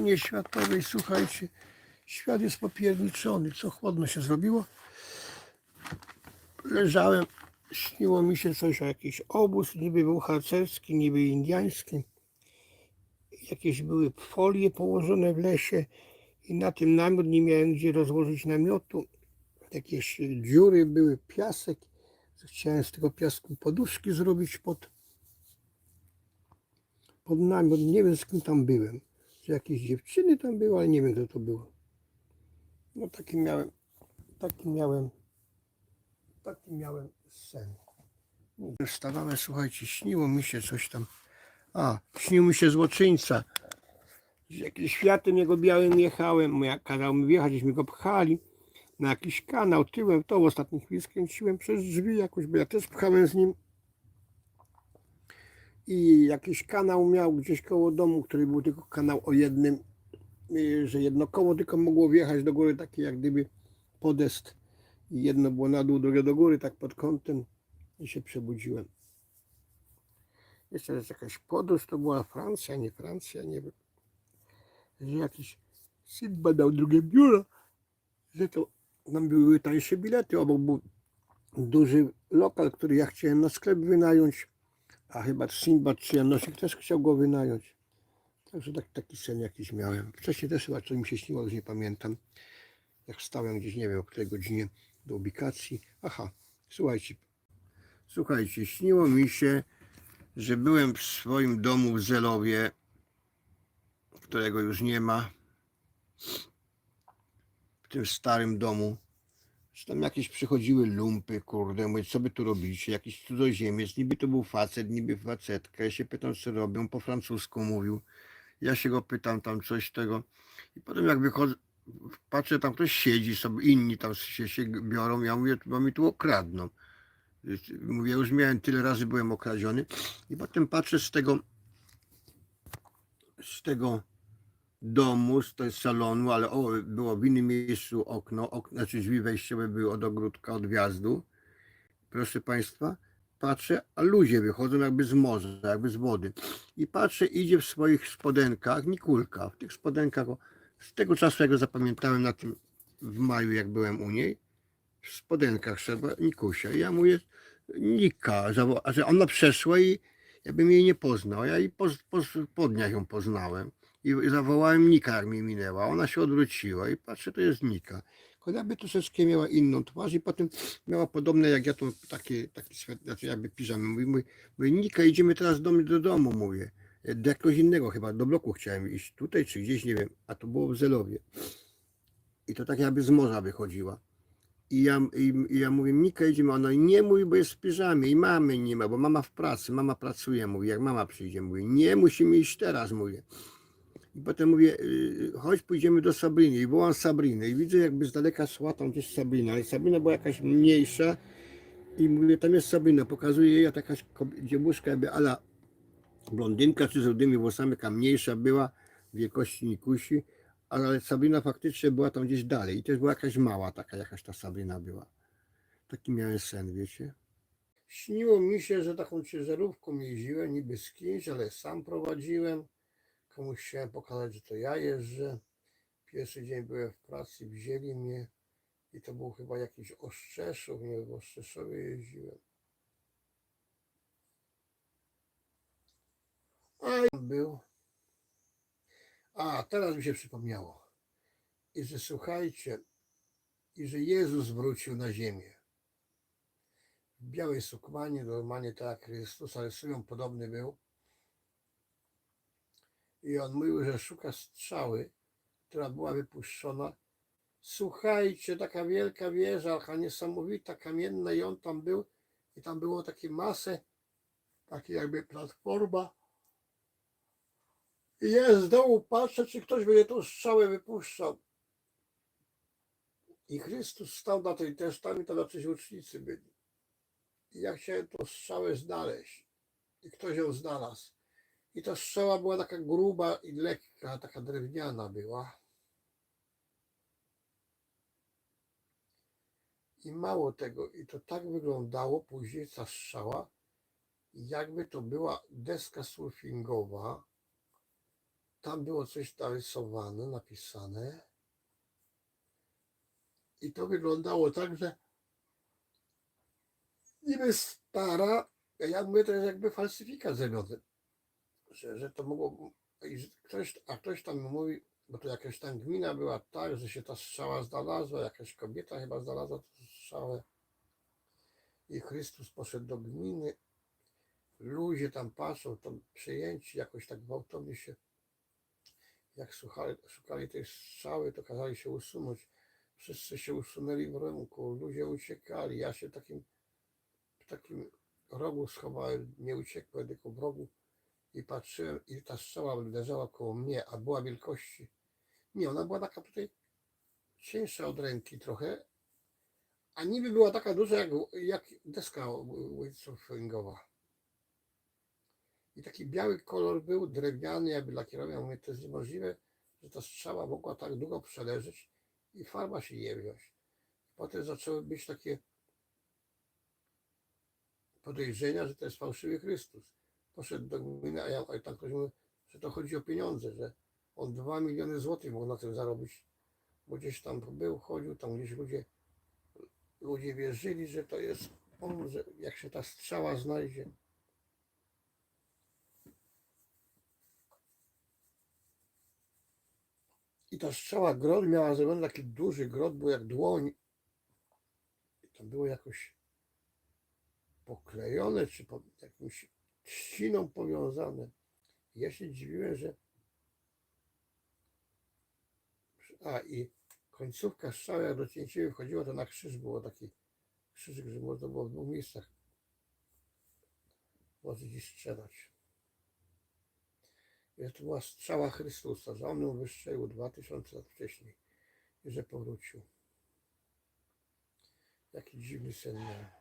wojnie światowej, słuchajcie, świat jest popierniczony, co chłodno się zrobiło. Leżałem, śniło mi się coś o jakiś obóz, niby był harcerski, niby indiański. Jakieś były folie położone w lesie i na tym namiot nie miałem gdzie rozłożyć namiotu. Jakieś dziury były, piasek. Chciałem z tego piasku poduszki zrobić pod, pod namiot. Nie wiem z kim tam byłem. Czy jakieś dziewczyny tam były, ale nie wiem kto to było. No taki miałem, taki miałem, taki miałem sen. Wstawałem, słuchajcie, śniło mi się coś tam. A, śnił mi się złoczyńca. Z jakimś światem jego białym jechałem, jak kazał mi wjechać, żeśmy go pchali na jakiś kanał tyłem, to w ostatniej chwili skręciłem przez drzwi jakoś, bo ja też pchałem z nim. I jakiś kanał miał gdzieś koło domu, który był tylko kanał o jednym, y, że jedno koło tylko mogło wjechać do góry, taki jak gdyby podest. I jedno było na dół, drugie do góry, tak pod kątem. I się przebudziłem. Jeszcze jest jakaś podróż, to była Francja, nie Francja, nie wiem. Że jakiś syn badał drugie biuro, że to nam były tańsze bilety, obok był duży lokal, który ja chciałem na sklep wynająć, a chyba Sinbad czy Janosik też chciał go wynająć. Także tak, taki sen jakiś miałem. Wcześniej też chyba coś mi się śniło, już nie pamiętam. Jak stałem gdzieś, nie wiem o której godzinie do ubikacji. Aha, słuchajcie. Słuchajcie, śniło mi się, że byłem w swoim domu w Zelowie, którego już nie ma. W tym starym domu. Że tam jakieś przychodziły lumpy, kurde, mówię, co by tu robicie? Jakiś cudzoziemiec, niby to był facet, niby facetka. Ja się pytam, co robią, po francusku mówił. Ja się go pytam tam coś tego. I potem jak wychodzę, patrzę, tam ktoś siedzi sobie, inni tam się, się biorą, ja mówię, bo mi tu okradną. Mówię, już miałem tyle razy byłem okradziony. I potem patrzę z tego z tego domu, z tego salonu, ale o, było w innym miejscu okno, okno, znaczy drzwi wejściowe były od ogródka, od wjazdu. Proszę Państwa, patrzę, a ludzie wychodzą jakby z morza, jakby z wody. I patrzę, idzie w swoich spodenkach Nikulka, w tych spodenkach, z tego czasu, jak go zapamiętałem na tym, w maju, jak byłem u niej, w spodenkach trzeba Nikusia. I ja mówię, Nika, że ona przeszła i jakbym jej nie poznał. Ja i po, po, po dniach ją poznałem. I zawołałem Nika, mi minęła. Ona się odwróciła i patrzę, to jest Nika. Tylko jakby troszeczkę miała inną twarz i potem miała podobne jak ja, to takie, taki swet, znaczy jakby piżamy. Mówi, mówi, mówi, Nika, idziemy teraz do do domu, mówię. Do jakiegoś innego chyba, do bloku chciałem iść, tutaj czy gdzieś, nie wiem, a to było w Zelowie. I to tak jakby z morza wychodziła. I ja, i, i ja mówię, Nika, idziemy. Ona nie mówi, bo jest w piżamie i mamy nie ma, bo mama w pracy, mama pracuje, mówi, jak mama przyjdzie, mówi, nie, musimy iść teraz, mówię. I potem mówię, y, chodź, pójdziemy do Sabriny. I wołam Sabrinę i widzę, jakby z daleka szła tam gdzieś Sabrina, ale Sabrina była jakaś mniejsza i mówię, tam jest Sabrina, pokazuję jej, a taka kob- dziewuszka jakby ala blondynka, czy z rudymi włosami, taka mniejsza była, wielkości Nikusi, ale Sabrina faktycznie była tam gdzieś dalej i też była jakaś mała taka, jakaś ta Sabrina była. Taki miałem sen, wiecie. Śniło mi się, że taką ciężarówką jeździłem, niby z kimś, ale sam prowadziłem. Komuś chciałem pokazać, że to ja jeżdżę. Pierwszy dzień byłem w pracy, wzięli mnie i to był chyba jakiś Ostrzeszów, nie w Ostrzeszowie jeździłem. A był. A, teraz mi się przypomniało. I że słuchajcie, i że Jezus wrócił na ziemię. W białej sukmanie, normalnie tak jak Chrystus, ale podobny był. I on mówił, że szuka strzały, która była wypuszczona. Słuchajcie, taka wielka wieża, taka niesamowita, kamienna i on tam był. I tam było takie masę, takie jakby platforma. I ja z dołu patrzę, czy ktoś będzie tą strzałę wypuszczał. I Chrystus stał na tej też, tam i to jacyś ucznicy byli. I ja chciałem tą strzałę znaleźć. I ktoś ją znalazł. I ta strzała była taka gruba i lekka, taka drewniana była. I mało tego, i to tak wyglądało później ta strzała, jakby to była deska surfingowa, tam było coś narysowane, napisane. I to wyglądało tak, że niby stara, ja mówię, to jest jakby falsyfikat zrobiony. Że, że to mogło. i Ktoś, a ktoś tam mówi, bo to jakaś tam gmina była tak, że się ta strzała znalazła, jakaś kobieta chyba znalazła tę strzałę. I Chrystus poszedł do gminy. Ludzie tam patrzą, tam przejęci jakoś tak gwałtownie się jak szukali, szukali tej strzały, to kazali się usunąć. Wszyscy się usunęli w rynku, ludzie uciekali. Ja się takim, w takim rogu schowałem, nie uciekłem, tylko w rogu i patrzyłem i ta strzała uderzała koło mnie, a była wielkości. Nie, ona była taka tutaj cieńsza od ręki trochę, a niby była taka duża jak, jak deska windsurfingowa. I taki biały kolor był, drewniany, jakby lakierowy. Mówię, to jest niemożliwe, że ta strzała mogła tak długo przeleżeć i farba się nie wziąć. Potem zaczęły być takie podejrzenia, że to jest fałszywy Chrystus. Poszedł do gminy, a ja a tam ktoś mówi, że to chodzi o pieniądze, że on 2 miliony złotych mógł na tym zarobić, bo gdzieś tam był, chodził, tam gdzieś ludzie, ludzie wierzyli, że to jest on, że jak się ta strzała znajdzie, I ta strzała grot miała zrobiony taki duży grot, był jak dłoń. I to było jakoś poklejone, czy po, jakimś trzciną powiązane. Ja się dziwiłem, że. A i końcówka strzały, jak do cięciwy wchodziła, to na krzyż było taki krzyżyk, że można było w dwóch miejscach włożyć i strzelać. I to była strzała Chrystusa, że on ją wystrzelił 2000 lat wcześniej i że powrócił. Jaki dziwny sen miał.